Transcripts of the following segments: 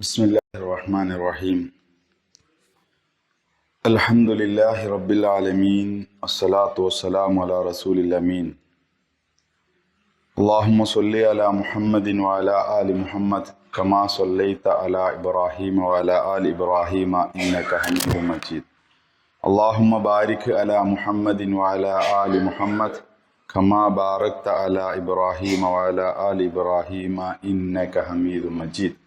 بسم الله الرحمن الرحيم. الحمد لله رب العالمين والصلاة والسلام على رسول الأمين. اللهم صل على محمد وعلى آل محمد كما صليت على إبراهيم وعلى آل إبراهيم إنك حميد مجيد. اللهم بارك على محمد وعلى آل محمد كما باركت على إبراهيم وعلى آل إبراهيم إنك حميد مجيد.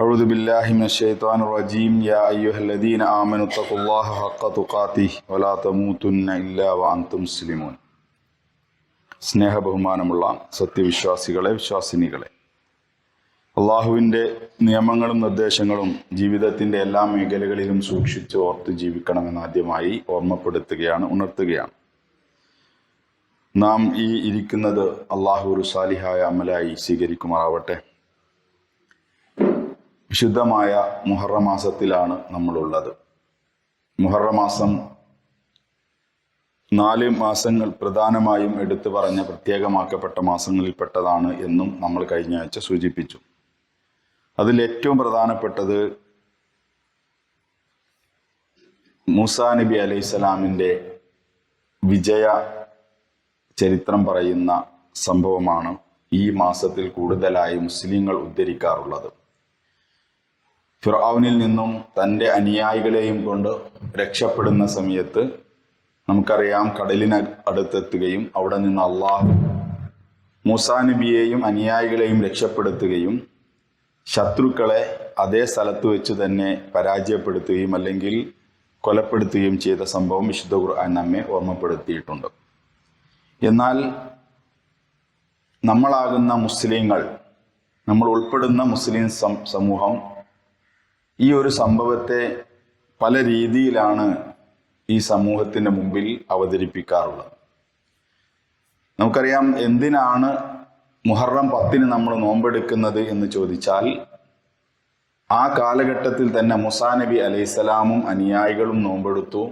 أعوذ بالله من الشيطان الرجيم يا أيها الذين آمنوا اتقوا الله حق تقاته ولا تموتن إلا وأنتم مسلمون സ്നേഹ ബഹുമാനമുള്ള സത്യവിശ്വാസികളെ വിശ്വാസിനികളെ അള്ളാഹുവിൻ്റെ നിയമങ്ങളും നിർദ്ദേശങ്ങളും ജീവിതത്തിൻ്റെ എല്ലാ മേഖലകളിലും സൂക്ഷിച്ച് ഓർത്ത് ജീവിക്കണമെന്ന് ആദ്യമായി ഓർമ്മപ്പെടുത്തുകയാണ് ഉണർത്തുകയാണ് നാം ഈ ഇരിക്കുന്നത് അള്ളാഹു ഒരു സാലിഹായ അമലായി സ്വീകരിക്കുമാറാവട്ടെ വിശുദ്ധമായ മുഹറമാസത്തിലാണ് നമ്മളുള്ളത്. മുഹറമാസം നാല് മാസങ്ങൾ പ്രധാനമായും എടുത്തു പറഞ്ഞ പ്രത്യേകമാക്കപ്പെട്ട മാസങ്ങളിൽപ്പെട്ടതാണ് എന്നും നമ്മൾ കഴിഞ്ഞ ആഴ്ച സൂചിപ്പിച്ചു. അതിൽ ഏറ്റവും പ്രധാനപ്പെട്ടത് മൂസാ നബി അലൈഹി സ്വലാമിന്റെ വിജയ ചരിത്രം പറയുന്ന സംഭവമാണ് ഈ മാസത്തിൽ കൂടുതലായി മുസ്ലിങ്ങൾ ഉദ്ധരിക്കാറുള്ളത്. ഫിറൌനിൽ നിന്നും തന്റെ അനുയായികളെയും കൊണ്ട് രക്ഷപ്പെടുന്ന സമയത്ത് നമുക്കറിയാം കടലിന് അടുത്തെത്തുകയും അവിടെ നിന്ന് അള്ളാഹു മൂസാ നബിയെയും അനുയായികളെയും രക്ഷപ്പെടുത്തുകയും ശത്രുക്കളെ അതേ സ്ഥലത്ത് വെച്ച് തന്നെ പരാജയപ്പെടുത്തുകയും അല്ലെങ്കിൽ കൊലപ്പെടുത്തുകയും ചെയ്ത സംഭവം വിശുദ്ധ ഖുർആൻ നമ്മെ ഓർമ്മപ്പെടുത്തിയിട്ടുണ്ട്. എന്നാൽ നമ്മളാകുന്ന മുസ്ലിങ്ങൾ നമ്മൾ ഉൾപ്പെടുന്ന മുസ്ലിം സമൂഹം ഈ ഒരു സംഭവത്തെ പല രീതിയിലാണ് ഈ സമൂഹത്തിന്റെ മുമ്പിൽ അവതരിപ്പിക്കാറുള്ളത്. നമുക്കറിയാം എന്തിനാണ് മുഹറം പത്തിന് നമ്മൾ നോമ്പെടുക്കുന്നത് എന്ന് ചോദിച്ചാൽ ആ കാലഘട്ടത്തിൽ തന്നെ മുസാ നബി അലൈഹിസ്സലാമും അനുയായികളും നോമ്പെടുത്തു.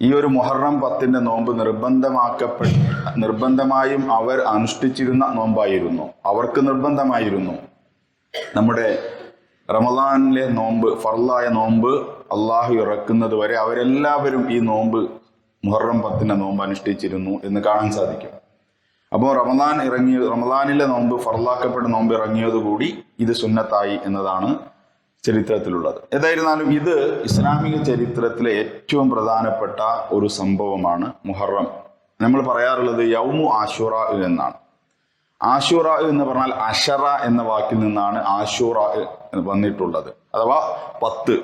ഈ ഒരു മുഹറം പത്തിന്റെ നോമ്പ് നിർബന്ധമാക്കപ്പെട്ട നിർബന്ധമായും അവർ അനുഷ്ഠിച്ചിരുന്ന നോമ്പായിരുന്നു. അവർക്ക് നിർബന്ധമായിരുന്നു. നമ്മുടെ റമദാനിലെ നോമ്പ് ഫർലായ നോമ്പ് അള്ളാഹു ഇറക്കുന്നത് വരെ അവരെല്ലാവരും ഈ നോമ്പ് മുഹറം പത്തിന്റെ നോമ്പ് അനുഷ്ഠിച്ചിരുന്നു എന്ന് കാണാൻ സാധിക്കും. അപ്പോൾ റമദാൻ ഇറങ്ങിയ റമദാനിലെ നോമ്പ് ഫർലാക്കപ്പെട്ട നോമ്പ് ഇറങ്ങിയതുകൂടി ഇത് സുന്നത്തായി എന്നതാണ് ചരിത്രത്തിലുള്ളത്. ഏതായിരുന്നാലും ഇത് ഇസ്ലാമിക ചരിത്രത്തിലെ ഏറ്റവും പ്രധാനപ്പെട്ട ഒരു സംഭവമാണ് മുഹറം. നമ്മൾ പറയാറുള്ളത് യൗമു ആഷുറ എന്നാണ്. ആഷൂറ എന്ന് പറഞ്ഞാൽ അഷറ എന്ന വാക്കിൽ നിന്നാണ് ആഷൂറ വന്നിട്ടുള്ളത്. അഥവാ പത്ത്.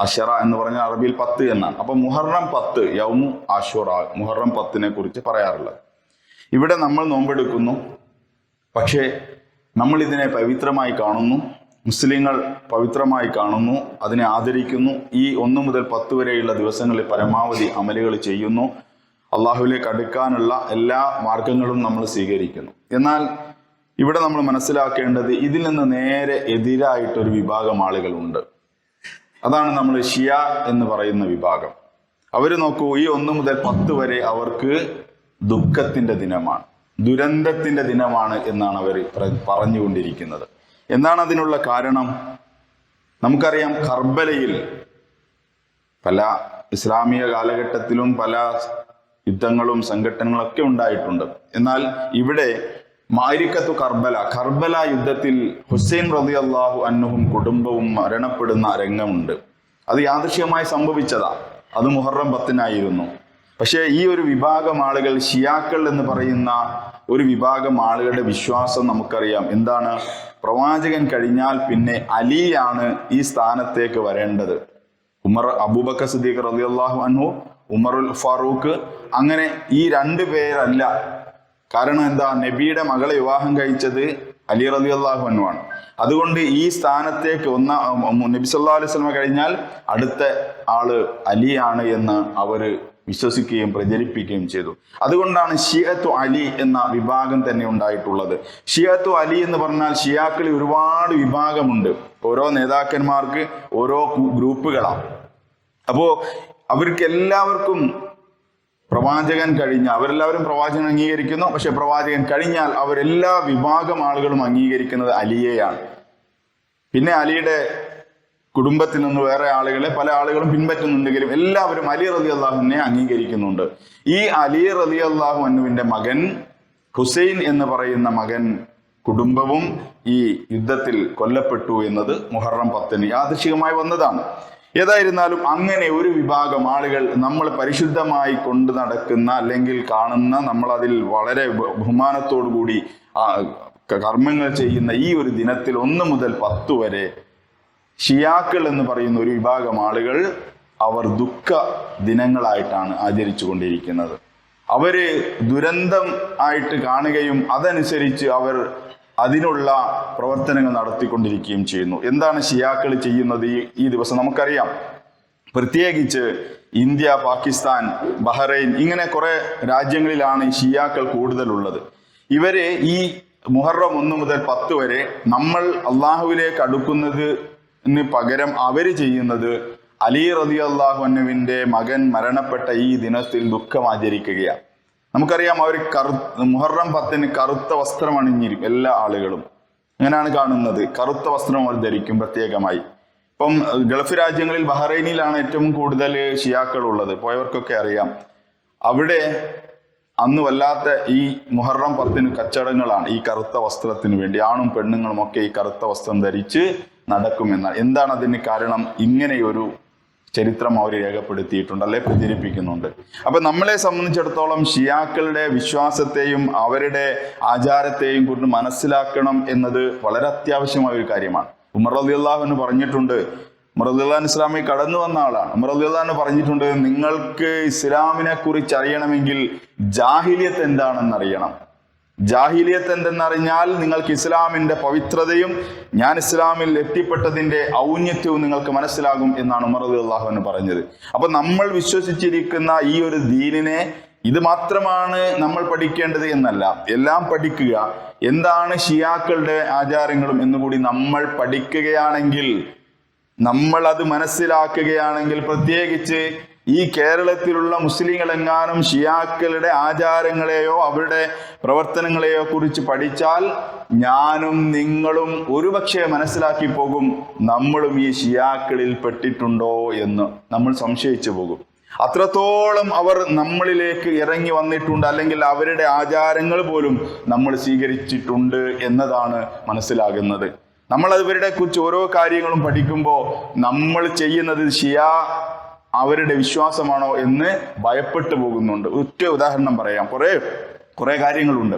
അഷറ എന്ന് പറഞ്ഞാൽ അറബിയിൽ പത്ത് എന്നാണ്. അപ്പൊ മുഹറം പത്ത് യൗമു ആഷൂറ മുഹറം പത്തിനെ കുറിച്ച് പറയാറുള്ളത്. ഇവിടെ നമ്മൾ നോമ്പെടുക്കുന്നു. പക്ഷേ നമ്മൾ ഇതിനെ പവിത്രമായി കാണുന്നു. മുസ്ലിങ്ങൾ പവിത്രമായി കാണുന്നു. അതിനെ ആദരിക്കുന്നു. ഈ ഒന്ന് മുതൽ പത്ത് വരെയുള്ള ദിവസങ്ങളിൽ പരമാവധി അമലുകൾ ചെയ്യുന്നു. അള്ളാഹുവിലേക്ക് അടുക്കാനുള്ള എല്ലാ മാർഗങ്ങളും നമ്മൾ സ്വീകരിക്കുന്നു. എന്നാൽ ഇവിടെ നമ്മൾ മനസ്സിലാക്കേണ്ടത് ഇതിൽ നിന്ന് നേരെ എതിരായിട്ടൊരു വിഭാഗം ആളുകളുണ്ട് അതാണ് നമ്മൾ ഷിയ എന്ന് പറയുന്ന വിഭാഗം. അവർ നോക്കൂ ഈ ഒന്ന് മുതൽ പത്ത് വരെ അവർക്ക് ദുഃഖത്തിന്റെ ദിനമാണ്. ദുരന്തത്തിന്റെ ദിനമാണ് എന്നാണ് അവർ പറഞ്ഞുകൊണ്ടിരിക്കുന്നത്. എന്താണ് അതിനുള്ള കാരണം? നമുക്കറിയാം കർബലയിൽ പല ഇസ്ലാമിക കാലഘട്ടത്തിലും പല യുദ്ധങ്ങളും സംഘട്ടനങ്ങളൊക്കെ ഉണ്ടായിട്ടുണ്ട്. എന്നാൽ ഇവിടെ മാരിക്കത്തു കർബല കർബല യുദ്ധത്തിൽ ഹുസൈൻ റതി അള്ളാഹു അന്നുഹും കുടുംബവും മരണപ്പെടുന്ന രംഗമുണ്ട്. അത് യാദൃശ്യമായി സംഭവിച്ചതാ. അത് മുഹറം പത്തിനായിരുന്നു. പക്ഷേ ഈ ഒരു വിഭാഗം ആളുകൾ ഷിയാക്കൾ എന്ന് പറയുന്ന ഒരു വിഭാഗം ആളുകളുടെ വിശ്വാസം നമുക്കറിയാം. എന്താണ്? പ്രവാചകൻ കഴിഞ്ഞാൽ പിന്നെ അലിയാണ് ഈ സ്ഥാനത്തേക്ക് വരേണ്ടത്. ഉമർ അബൂബക്കർ സിദ്ദീഖ് റളിയല്ലാഹു അൻഹു ഉമറുൽ ഫാറൂഖ്. അങ്ങനെ ഈ രണ്ടു പേരല്ല. കാരണം എന്താ? നബിയുടെ മകളെ വിവാഹം കഴിച്ചത് അലി റലി അൻഹു ആണ് അതുകൊണ്ട് ഈ സ്ഥാനത്തേക്ക് ഒന്ന നബി സല്ലാ അലൈഹി സ്വലമ കഴിഞ്ഞാൽ അടുത്ത ആൾ അലിയാണ് എന്ന് അവർ വിശ്വസിക്കുകയും പ്രചരിപ്പിക്കുകയും ചെയ്തു. അതുകൊണ്ടാണ് ഷിയത്തു അലി എന്ന വിഭാഗം തന്നെ ഉണ്ടായിട്ടുള്ളത്. ഷിയത്തു അലി എന്ന് പറഞ്ഞാൽ ഷിയാക്കളിൽ ഒരുപാട് വിഭാഗമുണ്ട്. ഓരോ നേതാക്കന്മാർക്ക് ഓരോ ഗ്രൂപ്പുകളാണ് അപ്പോ അവർക്ക് എല്ലാവർക്കും പ്രവാചകൻ കഴിഞ്ഞ അവരെല്ലാവരും പ്രവാചകൻ അംഗീകരിക്കുന്നു. പക്ഷെ പ്രവാചകൻ കഴിഞ്ഞാൽ അവരെല്ലാ വിഭാഗം ആളുകളും അംഗീകരിക്കുന്നത് അലിയെയാണ്. പിന്നെ അലിയുടെ കുടുംബത്തിൽ നിന്ന് വേറെ ആളുകളെ പല ആളുകളും പിൻപറ്റുന്നുണ്ടെങ്കിലും എല്ലാവരും അലി റതി അള്ളാഹുവിനെ അംഗീകരിക്കുന്നുണ്ട്. ഈ അലി റതി അള്ളാഹു അനുവിന്റെ മകൻ ഹുസൈൻ എന്ന് പറയുന്ന മകൻ കുടുംബവും ഈ യുദ്ധത്തിൽ കൊല്ലപ്പെട്ടു എന്നത് മുഹറം പത്തിന് യാദൃശികമായി വന്നതാണ്. ഏതായിരുന്നാലും അങ്ങനെ ഒരു വിഭാഗം ആളുകൾ നമ്മൾ പരിശുദ്ധമായി കൊണ്ട് നടക്കുന്ന അല്ലെങ്കിൽ കാണുന്ന നമ്മൾ അതിൽ വളരെ ബഹുമാനത്തോടു കൂടി കർമ്മങ്ങൾ ചെയ്യുന്ന ഈ ഒരു ദിനത്തിൽ ഒന്ന് മുതൽ പത്ത് വരെ ഷിയാക്കൾ എന്ന് പറയുന്ന ഒരു വിഭാഗം ആളുകൾ അവർ ദുഃഖ ദിനങ്ങളായിട്ടാണ് ആചരിച്ചു കൊണ്ടിരിക്കുന്നത്. അവർ ദുരന്തം ആയിട്ട് കാണുകയും അതനുസരിച്ച് അവർ അതിനുള്ള പ്രവർത്തനങ്ങൾ നടത്തിക്കൊണ്ടിരിക്കുകയും ചെയ്യുന്നു. എന്താണ് ഷിയാക്കൾ ചെയ്യുന്നത് ഈ ദിവസം? നമുക്കറിയാം. പ്രത്യേകിച്ച് ഇന്ത്യ പാകിസ്ഥാൻ ബഹ്റൈൻ ഇങ്ങനെ കുറെ രാജ്യങ്ങളിലാണ് ഷിയാക്കൾ കൂടുതലുള്ളത്. ഇവരെ ഈ മുഹറം ഒന്ന് മുതൽ പത്ത് വരെ നമ്മൾ അള്ളാഹുവിലേക്ക് അടുക്കുന്നതിന് പകരം അവർ ചെയ്യുന്നത് അലി റതി അള്ളാഹുവിന്റെ മകൻ മരണപ്പെട്ട ഈ ദിനത്തിൽ ദുഃഖം ആചരിക്കുകയാണ്. നമുക്കറിയാം അവർ കറു മുഹറം പത്തിന് കറുത്ത വസ്ത്രം അണിഞ്ഞിരിക്കും എല്ലാ ആളുകളും. അങ്ങനെയാണ് കാണുന്നത്? കറുത്ത വസ്ത്രം അവർ ധരിക്കും പ്രത്യേകമായി. ഇപ്പം ഗൾഫ് രാജ്യങ്ങളിൽ ബഹ്റൈനിലാണ് ഏറ്റവും കൂടുതൽ ഷിയാക്കൾ ഉള്ളത് പോയവർക്കൊക്കെ അറിയാം. അവിടെ അന്ന് വല്ലാത്ത ഈ മുഹറം പത്തിന് കച്ചടങ്ങളാണ് ഈ കറുത്ത വസ്ത്രത്തിന് വേണ്ടി. ആണും പെണ്ണുങ്ങളും ഒക്കെ ഈ കറുത്ത വസ്ത്രം ധരിച്ച് നടക്കുമെന്നാൽ എന്താണ് അതിന് കാരണം? ഇങ്ങനെയൊരു ചരിത്രം അവർ രേഖപ്പെടുത്തിയിട്ടുണ്ട് അല്ലെ? പ്രചരിപ്പിക്കുന്നുണ്ട്. അപ്പൊ നമ്മളെ സംബന്ധിച്ചിടത്തോളം ഷിയാക്കളുടെ വിശ്വാസത്തെയും അവരുടെ ആചാരത്തെയും കുറിച്ച് മനസ്സിലാക്കണം എന്നത് വളരെ അത്യാവശ്യമായ ഒരു കാര്യമാണ്. ഉമർ അലി എന്ന് പറഞ്ഞിട്ടുണ്ട് അള്ളഹാൻ ഇസ്ലാമി കടന്നു വന്ന ആളാണ്. ഉമർ അള്ളാൻ പറഞ്ഞിട്ടുണ്ട് നിങ്ങൾക്ക് ഇസ്ലാമിനെ കുറിച്ച് അറിയണമെങ്കിൽ ജാഹിലിയത്ത് എന്താണെന്ന് അറിയണം. ജാഹിലിയത്ത് എന്തെന്നറിഞ്ഞാൽ നിങ്ങൾക്ക് ഇസ്ലാമിന്റെ പവിത്രതയും ഞാൻ ഇസ്ലാമിൽ എത്തിപ്പെട്ടതിന്റെ ഔന്നത്യവും നിങ്ങൾക്ക് മനസ്സിലാകും എന്നാണ് ഉമർ അലി അള്ളാഹുവിന് പറഞ്ഞത്. അപ്പൊ നമ്മൾ വിശ്വസിച്ചിരിക്കുന്ന ഈ ഒരു ദീനിനെ ഇത് മാത്രമാണ് നമ്മൾ പഠിക്കേണ്ടത് എന്നല്ല. എല്ലാം പഠിക്കുക. എന്താണ് ഷിയാക്കളുടെ ആചാരങ്ങളും എന്നുകൂടി നമ്മൾ പഠിക്കുകയാണെങ്കിൽ നമ്മൾ അത് മനസ്സിലാക്കുകയാണെങ്കിൽ പ്രത്യേകിച്ച് ഈ കേരളത്തിലുള്ള മുസ്ലിങ്ങൾ എങ്ങാനും ഷിയാക്കളുടെ ആചാരങ്ങളെയോ അവരുടെ പ്രവർത്തനങ്ങളെയോ കുറിച്ച് പഠിച്ചാൽ ഞാനും നിങ്ങളും ഒരുപക്ഷെ മനസ്സിലാക്കി പോകും നമ്മളും ഈ ഷിയാക്കളിൽ പെട്ടിട്ടുണ്ടോ എന്ന് നമ്മൾ സംശയിച്ചു പോകും. അത്രത്തോളം അവർ നമ്മളിലേക്ക് ഇറങ്ങി വന്നിട്ടുണ്ട് അല്ലെങ്കിൽ അവരുടെ ആചാരങ്ങൾ പോലും നമ്മൾ സ്വീകരിച്ചിട്ടുണ്ട് എന്നതാണ് മനസ്സിലാകുന്നത്. നമ്മൾ അവരുടെ കുറിച്ച് ഓരോ കാര്യങ്ങളും പഠിക്കുമ്പോൾ നമ്മൾ ചെയ്യുന്നത് ഷിയാ അവരുടെ വിശ്വാസമാണോ എന്ന് ഭയപ്പെട്ടു പോകുന്നുണ്ട്. ഒറ്റ ഉദാഹരണം പറയാം. കുറെ കുറെ കാര്യങ്ങളുണ്ട്.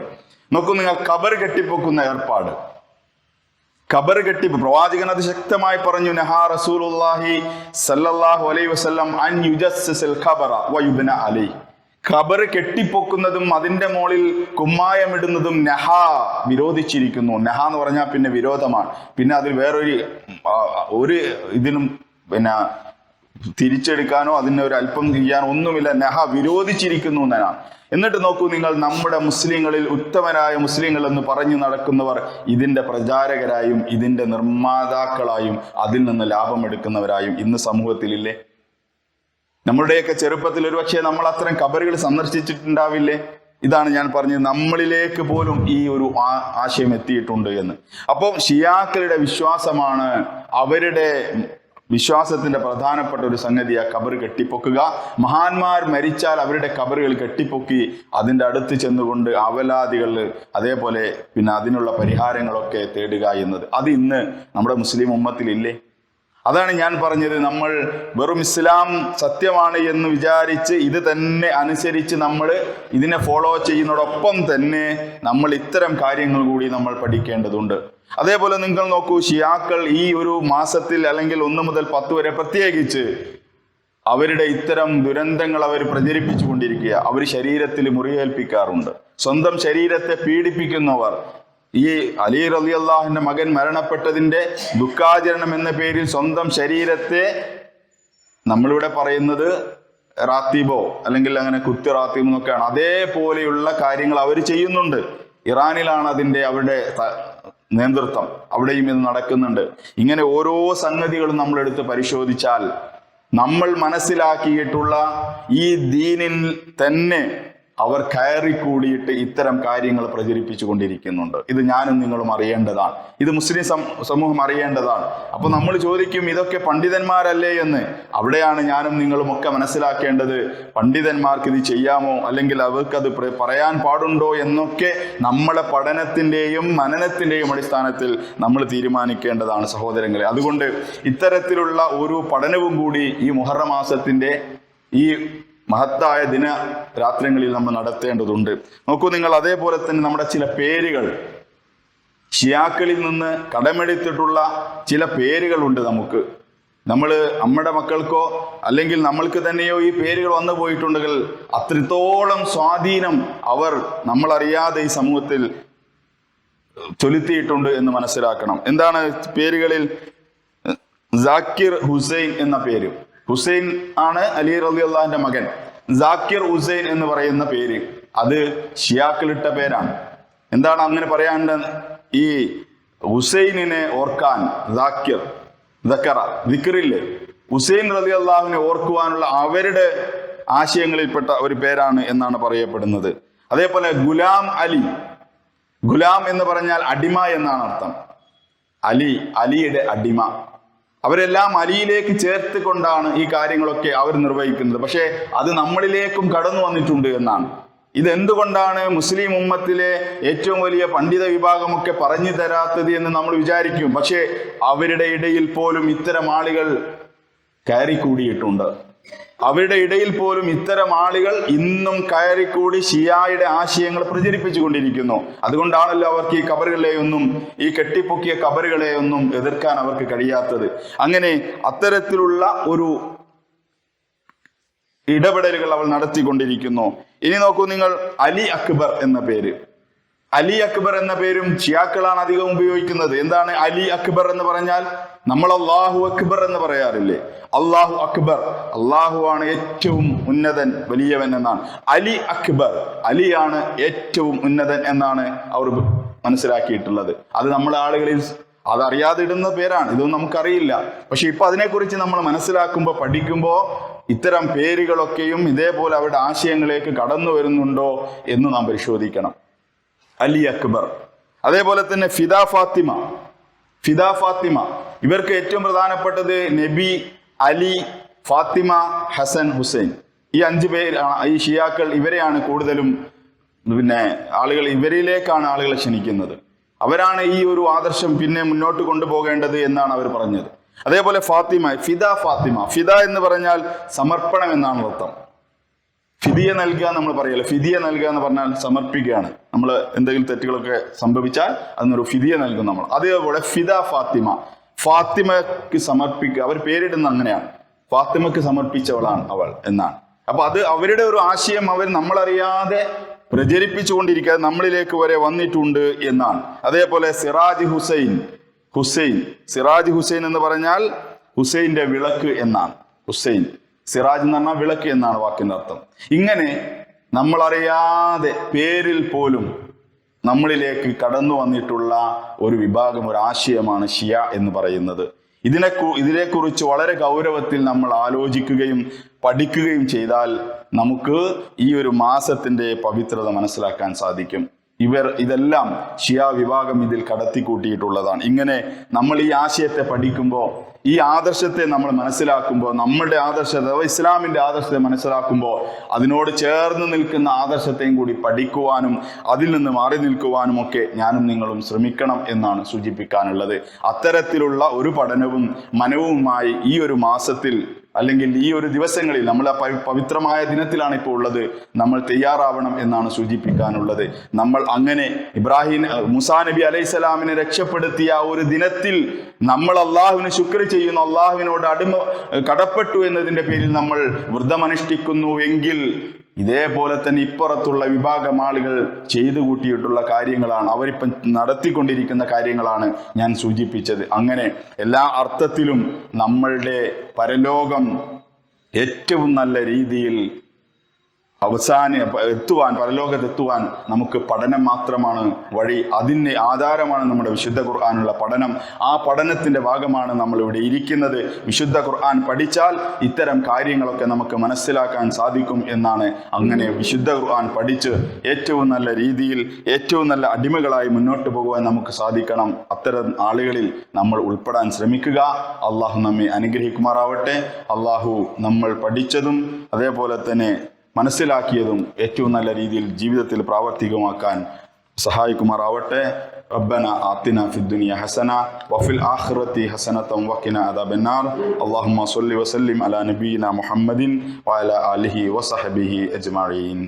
നോക്കൂ നിങ്ങൾ കബർ കെട്ടിപ്പൊക്കുന്ന ഏർപ്പാട്. കബർ കെട്ടി പ്രവാചകൻ അത് ശക്തമായി പറഞ്ഞു നഹാ റസൂലുള്ളാഹി സല്ലല്ലാഹു അലൈഹി വസല്ലം അൻ ഖബറ അലൈ. ഖബർ കെട്ടിപ്പൊക്കുന്നതും അതിന്റെ മുകളിൽ കുമ്മായമിടുന്നതും നഹ വിരോധിച്ചിരിക്കുന്നു. നഹ എന്ന് പറഞ്ഞാൽ പിന്നെ വിരോധമാണ്. പിന്നെ അതിൽ വേറൊരു ഒരു ഇതിനും പിന്നെ തിരിച്ചെടുക്കാനോ അതിനെ ഒരു അല്പം ചെയ്യാനോ ഒന്നുമില്ല. നെഹ വിരോധിച്ചിരിക്കുന്നു എന്നാണ്. എന്നിട്ട് നോക്കൂ നിങ്ങൾ നമ്മുടെ മുസ്ലിങ്ങളിൽ ഉത്തമരായ മുസ്ലിങ്ങൾ എന്ന് പറഞ്ഞു നടക്കുന്നവർ ഇതിന്റെ പ്രചാരകരായും ഇതിന്റെ നിർമ്മാതാക്കളായും അതിൽ നിന്ന് ലാഭമെടുക്കുന്നവരായും ഇന്ന് സമൂഹത്തിലില്ലേ? നമ്മളുടെയൊക്കെ ചെറുപ്പത്തിൽ ഒരുപക്ഷെ നമ്മൾ അത്തരം കബറുകൾ സന്ദർശിച്ചിട്ടുണ്ടാവില്ലേ? ഇതാണ് ഞാൻ പറഞ്ഞത്. നമ്മളിലേക്ക് പോലും ഈ ഒരു ആശയം എത്തിയിട്ടുണ്ട് എന്ന്. അപ്പോൾ ഷിയാക്കളുടെ വിശ്വാസമാണ് അവരുടെ വിശ്വാസത്തിന്റെ പ്രധാനപ്പെട്ട ഒരു സംഗതി ആ കബർ കെട്ടിപ്പൊക്കുക. മഹാന്മാർ മരിച്ചാൽ അവരുടെ കബറുകൾ കെട്ടിപ്പൊക്കി അതിന്റെ അടുത്ത് ചെന്നുകൊണ്ട് അവലാദികൾ അതേപോലെ പിന്നെ അതിനുള്ള പരിഹാരങ്ങളൊക്കെ തേടുക എന്നത്. അത് ഇന്ന് നമ്മുടെ മുസ്ലിം ഉമ്മത്തിലില്ലേ? അതാണ് ഞാൻ പറഞ്ഞത്. നമ്മൾ വെറും ഇസ്ലാം സത്യമാണ് എന്ന് വിചാരിച്ച് ഇത് തന്നെ അനുസരിച്ച് നമ്മൾ ഇതിനെ ഫോളോ ചെയ്യുന്നതോടൊപ്പം തന്നെ നമ്മൾ ഇത്തരം കാര്യങ്ങൾ കൂടി നമ്മൾ പഠിക്കേണ്ടതുണ്ട്. അതേപോലെ നിങ്ങൾ നോക്കൂ ഷിയാക്കൾ ഈ ഒരു മാസത്തിൽ അല്ലെങ്കിൽ ഒന്ന് മുതൽ പത്ത് വരെ പ്രത്യേകിച്ച് അവരുടെ ഇത്തരം ദുരന്തങ്ങൾ അവർ പ്രചരിപ്പിച്ചു കൊണ്ടിരിക്കുക. അവർ ശരീരത്തിൽ മുറിയേൽപ്പിക്കാറുണ്ട്. സ്വന്തം ശരീരത്തെ പീഡിപ്പിക്കുന്നവർ. ഈ അലി റലി അള്ളാഹിന്റെ മകൻ മരണപ്പെട്ടതിന്റെ ദുഃഖാചരണം എന്ന പേരിൽ സ്വന്തം ശരീരത്തെ നമ്മളിവിടെ പറയുന്നത് റാത്തീബോ അല്ലെങ്കിൽ അങ്ങനെ കുത്തി റാത്തീബ് എന്നൊക്കെയാണ്. അതേപോലെയുള്ള കാര്യങ്ങൾ അവർ ചെയ്യുന്നുണ്ട്. ഇറാനിലാണ് അതിന്റെ അവരുടെ നേതൃത്വം അവിടെയും ഇത് നടക്കുന്നുണ്ട്. ഇങ്ങനെ ഓരോ സംഗതികളും നമ്മൾ എടുത്ത് പരിശോധിച്ചാൽ നമ്മൾ മനസ്സിലാക്കിയിട്ടുള്ള ഈ ദീനിൽ തന്നെ അവർ കയറി കൂടിയിട്ട് ഇത്തരം കാര്യങ്ങൾ പ്രചരിപ്പിച്ചു കൊണ്ടിരിക്കുന്നുണ്ട്. ഇത് ഞാനും നിങ്ങളും അറിയേണ്ടതാണ്. ഇത് മുസ്ലിം സമൂഹം അറിയേണ്ടതാണ്. അപ്പൊ നമ്മൾ ചോദിക്കും ഇതൊക്കെ പണ്ഡിതന്മാരല്ലേ എന്ന്? അവിടെയാണ് ഞാനും നിങ്ങളും ഒക്കെ മനസ്സിലാക്കേണ്ടത്. പണ്ഡിതന്മാർക്ക് ഇത് ചെയ്യാമോ? അല്ലെങ്കിൽ അവർക്ക് അത് പറയാൻ പാടുണ്ടോ എന്നൊക്കെ നമ്മളെ പഠനത്തിന്റെയും മനനത്തിന്റെയും അടിസ്ഥാനത്തിൽ നമ്മൾ തീരുമാനിക്കേണ്ടതാണ് സഹോദരങ്ങളെ. അതുകൊണ്ട് ഇത്തരത്തിലുള്ള ഒരു പഠനവും കൂടി ഈ മുഹറമാസത്തിന്റെ ഈ മഹത്തായ ദിന രാത്രികളിൽ നമ്മൾ നടത്തേണ്ടതുണ്ട്. നോക്കൂ നിങ്ങൾ അതേപോലെ തന്നെ നമ്മുടെ ചില പേരുകൾ. ഷിയാക്കളിൽ നിന്ന് കടമെടുത്തിട്ടുള്ള ചില പേരുകളുണ്ട് നമുക്ക്. നമ്മൾ നമ്മുടെ മക്കൾക്കോ അല്ലെങ്കിൽ നമ്മൾക്ക് തന്നെയോ ഈ പേരുകൾ വന്നു പോയിട്ടുണ്ടെങ്കിൽ അത്രത്തോളം സ്വാധീനം അവർ നമ്മളറിയാതെ ഈ സമൂഹത്തിൽ ചൊലുത്തിയിട്ടുണ്ട് എന്ന് മനസ്സിലാക്കണം. എന്താണ് പേരുകളിൽ? ജാക്കിർ ഹുസൈൻ എന്ന പേര്. ഹുസൈൻ ആണ് അലി റബി അള്ളാഹിന്റെ മകൻ. ജാക്കിർ ഹുസൈൻ എന്ന് പറയുന്ന പേര്. അത് ഷിയാക്കളിട്ട പേരാണ്. എന്താണ് അങ്ങനെ പറയാണ്ട് ഈ ഹുസൈനിനെ ഓർക്കാൻ ജാക്കിർ ദക്കറ ദിക്കറില്ലേ ഹുസൈൻ റബി അള്ളാഹുവിനെ ഓർക്കുവാനുള്ള അവരുടെ ആശയങ്ങളിൽപ്പെട്ട ഒരു പേരാണ് എന്നാണ് പറയപ്പെടുന്നത്. അതേപോലെ ഗുലാം അലി. ഗുലാം എന്ന് പറഞ്ഞാൽ അടിമ എന്നാണ് അർത്ഥം. അലി അലിയുടെ അടിമ. അവരെല്ലാം അലിയിലേക്ക് ചേർത്ത് കൊണ്ടാണ് ഈ കാര്യങ്ങളൊക്കെ അവർ നിർവഹിക്കുന്നത്. പക്ഷേ അത് നമ്മളിലേക്കും കടന്നു വന്നിട്ടുണ്ട് എന്നാണ്. ഇതെന്തുകൊണ്ടാണ് മുസ്ലിം ഉമ്മത്തിലെ ഏറ്റവും വലിയ പണ്ഡിത വിഭാഗമൊക്കെ പറഞ്ഞു തരാത്തത് എന്ന് നമ്മൾ വിചാരിക്കും. പക്ഷേ അവരുടെ ഇടയിൽ പോലും ഇത്തരം ആളുകൾ കയറിക്കൂടിയിട്ടുണ്ട്. അവരുടെ ഇടയിൽ പോലും ഇത്തരം ആളുകൾ ഇന്നും കയറിക്കൂടി ഷിയായുടെ ആശയങ്ങൾ പ്രചരിപ്പിച്ചു കൊണ്ടിരിക്കുന്നു അതുകൊണ്ടാണല്ലോ അവർക്ക് ഈ കബറുകളെയൊന്നും ഈ കെട്ടിപ്പൊക്കിയ കബറുകളെയൊന്നും എതിർക്കാൻ അവർക്ക് കഴിയാത്തത്. അങ്ങനെ അത്തരത്തിലുള്ള ഒരു ഇടപെടലുകൾ അവൾ നടത്തിക്കൊണ്ടിരിക്കുന്നു. ഇനി നോക്കൂ നിങ്ങൾ അലി അക്ബർ എന്ന പേര്. അലി അക്ബർ എന്ന പേരും ഷിയാക്കളാണ് അധികം ഉപയോഗിക്കുന്നത്. എന്താണ് അലി അക്ബർ എന്ന് പറഞ്ഞാൽ? നമ്മൾ അള്ളാഹു അക്ബർ എന്ന് പറയാറില്ലേ? അള്ളാഹു അക്ബർ. അള്ളാഹു ആണ് ഏറ്റവും ഉന്നതൻ വലിയവൻ എന്നാണ്. അലി അക്ബർ. അലിയാണ് ഏറ്റവും ഉന്നതൻ എന്നാണ് അവർ മനസ്സിലാക്കിയിട്ടുള്ളത്. അത് നമ്മൾ ആളുകളിൽ അതറിയാതെ ഇടുന്ന പേരാണ്. ഇതൊന്നും നമുക്കറിയില്ല. പക്ഷെ ഇപ്പൊ അതിനെക്കുറിച്ച് നമ്മൾ മനസ്സിലാക്കുമ്പോൾ പഠിക്കുമ്പോൾ ഇത്തരം പേരുകളൊക്കെയും ഇതേപോലെ അവരുടെ ആശയങ്ങളിലേക്ക് കടന്നു വരുന്നുണ്ടോ എന്ന് നാം പരിശോധിക്കണം. അലി അക്ബർ. അതേപോലെ തന്നെ ഫിദ ഫാത്തിമ. ഫിദ ഫാത്തിമ. ഇവർക്ക് ഏറ്റവും പ്രധാനപ്പെട്ടത് നബി അലി ഫാത്തിമ ഹസൻ ഹുസൈൻ. ഈ അഞ്ചു പേരാണ് ഈ ഷിയാക്കൾ ഇവരെയാണ് കൂടുതലും പിന്നെ ആളുകൾ ഇവരിലേക്കാണ് ആളുകളെ ക്ഷണിക്കുന്നത്. അവരാണ് ഈ ഒരു ആദർശം പിന്നെ മുന്നോട്ട് കൊണ്ടുപോകേണ്ടത് എന്നാണ് അവർ പറഞ്ഞത്. അതേപോലെ ഫാത്തിമ ഫിദ ഫാത്തിമ. ഫിദ എന്ന് പറഞ്ഞാൽ സമർപ്പണം എന്നാണ് അർത്ഥം. ഫിദിയ നൽകുക നമ്മൾ പറയല്ലോ? ഫിദിയ നൽകുക എന്ന് പറഞ്ഞാൽ സമർപ്പിക്കുകയാണ്. നമ്മൾ എന്തെങ്കിലും തെറ്റുകളൊക്കെ സംഭവിച്ചാൽ അതിനൊരു ഫിദിയ നൽകും നമ്മൾ. അതേപോലെ ഫിദ ഫാത്തിമ. ഫാത്തിമക്ക് സമർപ്പിക്കുക അവർ പേരിടുന്ന അങ്ങനെയാണ്. ഫാത്തിമക്ക് സമർപ്പിച്ചവളാണ് അവൾ എന്നാണ്. അപ്പൊ അത് അവരുടെ ഒരു ആശയം അവർ നമ്മളറിയാതെ പ്രചരിപ്പിച്ചുകൊണ്ടിരിക്കുക നമ്മളിലേക്ക് വരെ വന്നിട്ടുണ്ട് എന്നാണ്. അതേപോലെ സിറാജ് ഹുസൈൻ. ഹുസൈൻ. സിറാജ് ഹുസൈൻ എന്ന് പറഞ്ഞാൽ ഹുസൈന്റെ വിളക്ക് എന്നാണ്. ഹുസൈൻ. സിറാജ് എന്ന് പറഞ്ഞാൽ വിളക്ക് എന്നാണ് വാക്കിന്റെ അർത്ഥം. ഇങ്ങനെ നമ്മളറിയാതെ പേരിൽ പോലും നമ്മളിലേക്ക് കടന്നു വന്നിട്ടുള്ള ഒരു വിഭാഗം ഒരു ആശയമാണ് ഷിയ എന്ന് പറയുന്നത്. ഇതിനെ ഇതിനെക്കുറിച്ച് വളരെ ഗൗരവത്തിൽ നമ്മൾ ആലോചിക്കുകയും പഠിക്കുകയും ചെയ്താൽ നമുക്ക് ഈ ഒരു മാസത്തിന്റെ പവിത്രത മനസ്സിലാക്കാൻ സാധിക്കും. ഇവർ ഇതെല്ലാം ഷിയ വിഭാഗം ഇതിൽ കടത്തിക്കൂട്ടിയിട്ടുള്ളതാണ്. ഇങ്ങനെ നമ്മൾ ഈ ആശയത്തെ പഠിക്കുമ്പോൾ ഈ ആദർശത്തെ നമ്മൾ മനസ്സിലാക്കുമ്പോൾ നമ്മളുടെ ആദർശത്തെ അഥവാ ഇസ്ലാമിന്റെ ആദർശത്തെ മനസ്സിലാക്കുമ്പോൾ അതിനോട് ചേർന്ന് നിൽക്കുന്ന ആദർശത്തെയും കൂടി പഠിക്കുവാനും അതിൽ നിന്ന് മാറി നിൽക്കുവാനും ഒക്കെ ഞാനും നിങ്ങളും ശ്രമിക്കണം എന്നാണ് സൂചിപ്പിക്കാനുള്ളത്. അത്തരത്തിലുള്ള ഒരു പഠനവും മനവുമായി ഈ ഒരു മാസത്തിൽ അല്ലെങ്കിൽ ഈ ഒരു ദിവസങ്ങളിൽ നമ്മൾ ആ പവിത്രമായ ദിനത്തിലാണ് ഇപ്പോൾ ഉള്ളത്. നമ്മൾ തയ്യാറാവണം എന്നാണ് സൂചിപ്പിക്കാനുള്ളത്. നമ്മൾ അങ്ങനെ ഇബ്രാഹിം മുസാ നബി അലൈഹി സ്വലാമിനെ രക്ഷപ്പെടുത്തിയ ആ ഒരു ദിനത്തിൽ നമ്മൾ അള്ളാഹുവിന് ശുക്ർ ചെയ്യുന്നു. അള്ളാഹുവിനോട് അടിമ കടപ്പെട്ടു എന്നതിന്റെ പേരിൽ നമ്മൾ വ്രതമനുഷ്ഠിക്കുന്നു എങ്കിൽ ഇതേപോലെ തന്നെ ഇപ്പുറത്തുള്ള വിഭാഗം ആളുകൾ ചെയ്തു കൂട്ടിയിട്ടുള്ള കാര്യങ്ങളാണ്. അവരിപ്പം നടത്തിക്കൊണ്ടിരിക്കുന്ന കാര്യങ്ങളാണ് ഞാൻ സൂചിപ്പിച്ചത്. അങ്ങനെ എല്ലാ അർത്ഥത്തിലും നമ്മളുടെ പരലോകം ഏറ്റവും നല്ല രീതിയിൽ അവസാന എത്തുവാൻ പരലോകത്തെത്തുവാൻ നമുക്ക് പഠനം മാത്രമാണ് വഴി. അതിന്റെ ആധാരമാണ് നമ്മുടെ വിശുദ്ധ ഖുർആാനുള്ള പഠനം. ആ പഠനത്തിന്റെ ഭാഗമാണ് നമ്മൾ ഇവിടെ ഇരിക്കുന്നത്. വിശുദ്ധ ഖുർആൻ പഠിച്ചാൽ ഇത്തരം കാര്യങ്ങളൊക്കെ നമുക്ക് മനസ്സിലാക്കാൻ സാധിക്കും എന്നാണ് അങ്ങനെ വിശുദ്ധ ഖുർആൻ പഠിച്ച് ഏറ്റവും നല്ല രീതിയിൽ ഏറ്റവും നല്ല അടിമകളായി മുന്നോട്ട് പോകുവാൻ നമുക്ക് സാധിക്കണം. അത്തരം ആളുകളിൽ നമ്മൾ ഉൾപ്പെടാൻ ശ്രമിക്കുക. അള്ളാഹു നമ്മെ അനുഗ്രഹിക്കുമാറാവട്ടെ. അള്ളാഹു നമ്മൾ പഠിച്ചതും അതേപോലെ തന്നെ മനസ്സിലാക്കിയതും ഏറ്റവും നല്ല രീതിയിൽ ജീവിതത്തിൽ പ്രാവർത്തികമാക്കാൻ സഹായിക്കുമാറാവട്ടെ ربنا آتنا في الدنيا حسنة وفي الآخرة حسنة وقنا عذاب النار اللهم صل وسلم على نبينا محمد وعلى آله وصحبه أجمعين